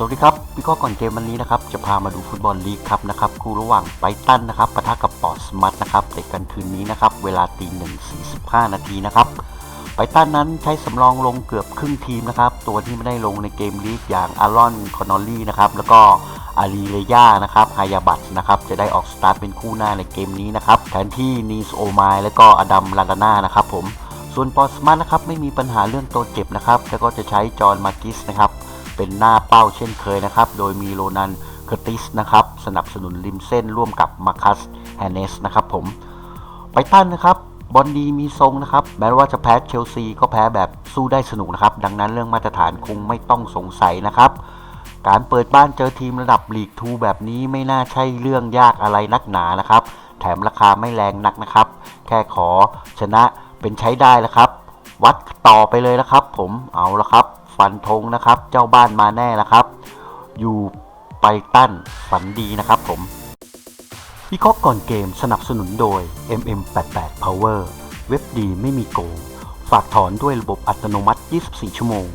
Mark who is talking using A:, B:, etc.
A: สวัสดีครับพี่ข้อก่อนเกมวันนี้นะครับจะพามาดูฟุตบอลลีกครับนะครับคู่ระหว่างไบรตันนะครับปะทะกับปอร์สมัตนะครับเตะกันคืนนี้นะครับเวลาตีหนึ่งสี่สิบห้านาทีนะครับไบรตันนั้นใช้สำรองลงเกือบครึ่งทีมนะครับตัวที่ไม่ได้ลงในเกมลีกอย่างอารอนคอนอลลี่นะครับแล้วก็อารีเรย่านะครับไฮยาบัตนะครับจะได้ออกสตาร์ทเป็นคู่หน้าในเกมนี้นะครับแทนที่นีสโอมายและก็อดัมลาดาน่านะครับผมส่วนปอร์สมัตนะครับไม่มีปัญหาเรื่องตัวเจ็บนะครับแล้วก็จะใช้จอห์นมาร์กิสนะครับ เป็นหน้าเป้าเช่นเคยนะครับ โดยมีโรนันเคอร์ติสนะครับ สนับสนุนริมเส้นร่วมกับมาคัสแฮนเนสนะครับผม ไปตันนะครับบอลดีมีทรงนะครับ แม้ว่าจะแพ้เชลซีก็แพ้แบบสู้ได้สนุกนะครับ ดังนั้นเรื่องมาตรฐานคงไม่ต้องสงสัยนะครับ การเปิดบ้านเจอทีมระดับลีกทูแบบนี้ไม่น่าใช่เรื่องยากอะไรนักหนานะครับ แถมราคาไม่แรงนักนะครับ แค่ขอชนะเป็นใช้ได้แล้วครับ วัดต่อไปเลยนะครับ ผมเอาละครับ ฟันธงนะครับ เจ้าบ้านมาแน่นะครับ อยู่ไปตั้นฝันดีนะครับผมวิเคราะห์ก่อนเกมสนับสนุนโดย MM88 Power เว็บดีไม่มีโกง ฝากถอนด้วยระบบอัตโนมัติ 24 ชั่วโมง